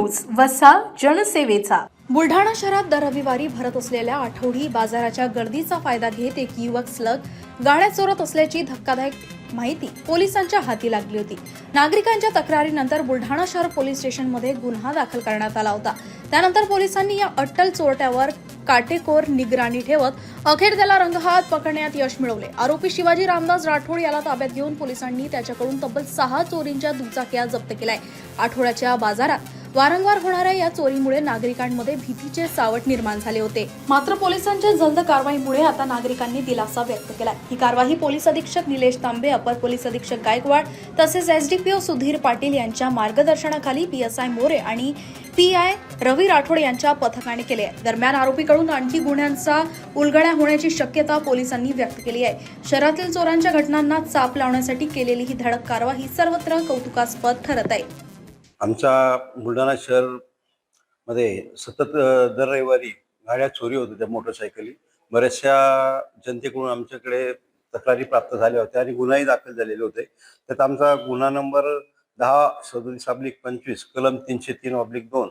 वसा जनसेवेचा. बुलढाणा शहरात दर रविवारी भरत असलेल्या आठवडी बाजाराच्या गर्दीचा फायदा घेत एक युवक स्लग गाड्या चोरत असल्याची धक्कादायक माहिती पोलिसांच्या हाती लागली होती. नागरिकांच्या तक्रारीनंतर बुलढाणा शहर पोलीस स्टेशनमध्ये गुन्हा दाखल करण्यात आला होता. त्यानंतर पोलिसांनी या अट्टल चोरट्यावर काटेकोर निगराणी ठेवत अखेर त्याला रंगहात पकडण्यात यश मिळवले. आरोपी शिवाजी रामदास राठोड याला ताब्यात घेऊन पोलिसांनी त्याच्याकडून तब्बल सहा चोरींच्या दुचाक्या जप्त केल्या आठवड्याच्या बाजारात वारंवार होणाऱ्या या चोरीमुळे नागरिकांमध्ये भीतीचे सावट निर्माण झाले होते. मात्र पोलिसांच्या जलद कारवाईमुळे आता नागरिकांनी दिलासा व्यक्त केला ही कारवाई पोलीस अधीक्षक निलेश तांबे अपर पोलीस अधीक्षक गायकवाड तसेच एसडीपीओ सुधीर पाटील यांच्या मार्गदर्शनाखाली पीएसआय मोरे आणि पी आय रवी राठोड यांच्या पथकाने केले आहे. दरम्यान आरोपीकडून आणखी गुन्ह्यांचा उलगड्या होण्याची शक्यता पोलिसांनी व्यक्त केली आहे. शहरातील चोरांच्या घटनांना चाप लावण्यासाठी केलेली ही धडक कारवाई सर्वत्र कौतुकास्पद ठरत आहे. आमच्या बुलढाणा शहरमध्ये सतत दर रविवारी गाड्या चोरी होत होत्या मोटरसायकली. बऱ्याचशा जनतेकडून आमच्याकडे तक्रारी प्राप्त झाल्या होत्या आणि गुन्हाही दाखल झालेले होते. त्यात आमचा गुन्हा नंबर दहा सदोतीस अब्लिक पंचवीस कलम तीनशे तीन अब्लिक दोन.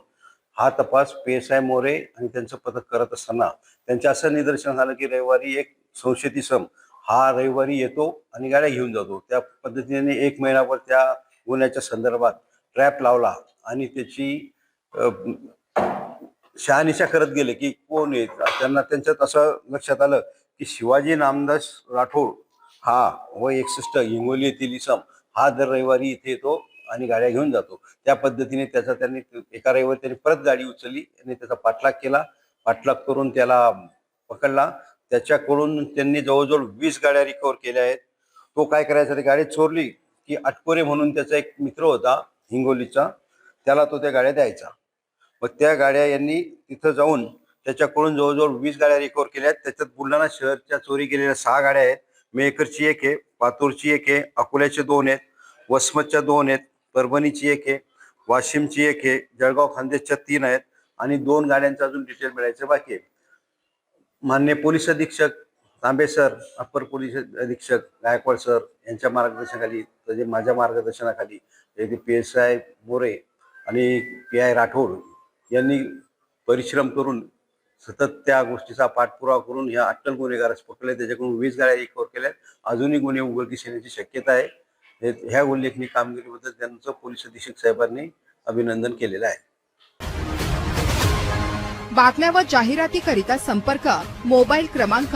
हा तपास पी एस आय मोरे आणि त्यांचं पथक करत असताना त्यांच्या असं निदर्शन झालं की रविवारी एक संशयित सम हा रविवारी येतो आणि गाड्या घेऊन जातो. त्या पद्धतीने एक महिनाभर त्या गुन्ह्याच्या संदर्भात ट्रॅप लावला आणि त्याची शहानिशा करत गेले की कोण येत त्यांना त्यांच्यात असं लक्षात आलं की शिवाजी नामदास राठोड हा व एकसष्ट हिंगोली येथील इसम हा दर रविवारी इथे येतो आणि गाड्या घेऊन जातो. त्या पद्धतीने त्याचा त्यांनी एका रविवारी त्यांनी परत गाडी उचलली आणि त्याचा पाठलाग केला. पाठलाग करून त्याला पकडला. त्याच्याकडून त्यांनी जवळजवळ वीस गाड्या रिकवर केल्या आहेत. तो काय करायचा? ते गाडी चोरली की अटकोरे म्हणून त्याचा एक मित्र होता. हिंगोलीचा त्याला तो त्या गाड्या द्यायचा. मग त्या गाड्या यांनी तिथं जाऊन त्याच्याकडून जवळजवळ वीस गाड्या रिकवर केल्या. आहेत त्याच्यात बुलढाणा शहरच्या चोरी गेलेल्या सहा गाड्या आहेत. मेकरची एक आहे पातूरची एक आहे अकोल्याचे दोन आहेत वसमतच्या दोन आहेत परभणीची एक आहे वाशिमची एक आहे जळगाव खानदेशच्या तीन आहेत आणि दोन गाड्यांचं अजून डिटेल मिळायचं बाकी आहे. मान्य पोलीस अधीक्षक तांबे सर अप्पर पोलीस अधीक्षक गायकवाड सर यांच्या मार्गदर्शनाखाली तसे माझ्या मार्गदर्शनाखाली येथे पी एस आय मोरे आणि पी आय राठोड यांनी परिश्रम करून सतत त्या गोष्टीचा पाठपुरावा करून ह्या अट्टल गुन्हेगारास पकडले. त्याच्याकडून वीस गाड्या एकवर केल्या अजूनही गुन्हे उघडकीस येण्याची शक्यता आहे. ह्या उल्लेखनीय कामगिरीबद्दल त्यांचं पोलीस अधीक्षक साहेबांनी अभिनंदन केलेलं आहे. बातम्या व जाहिरातीकरिता संपर्क मोबाईल क्रमांक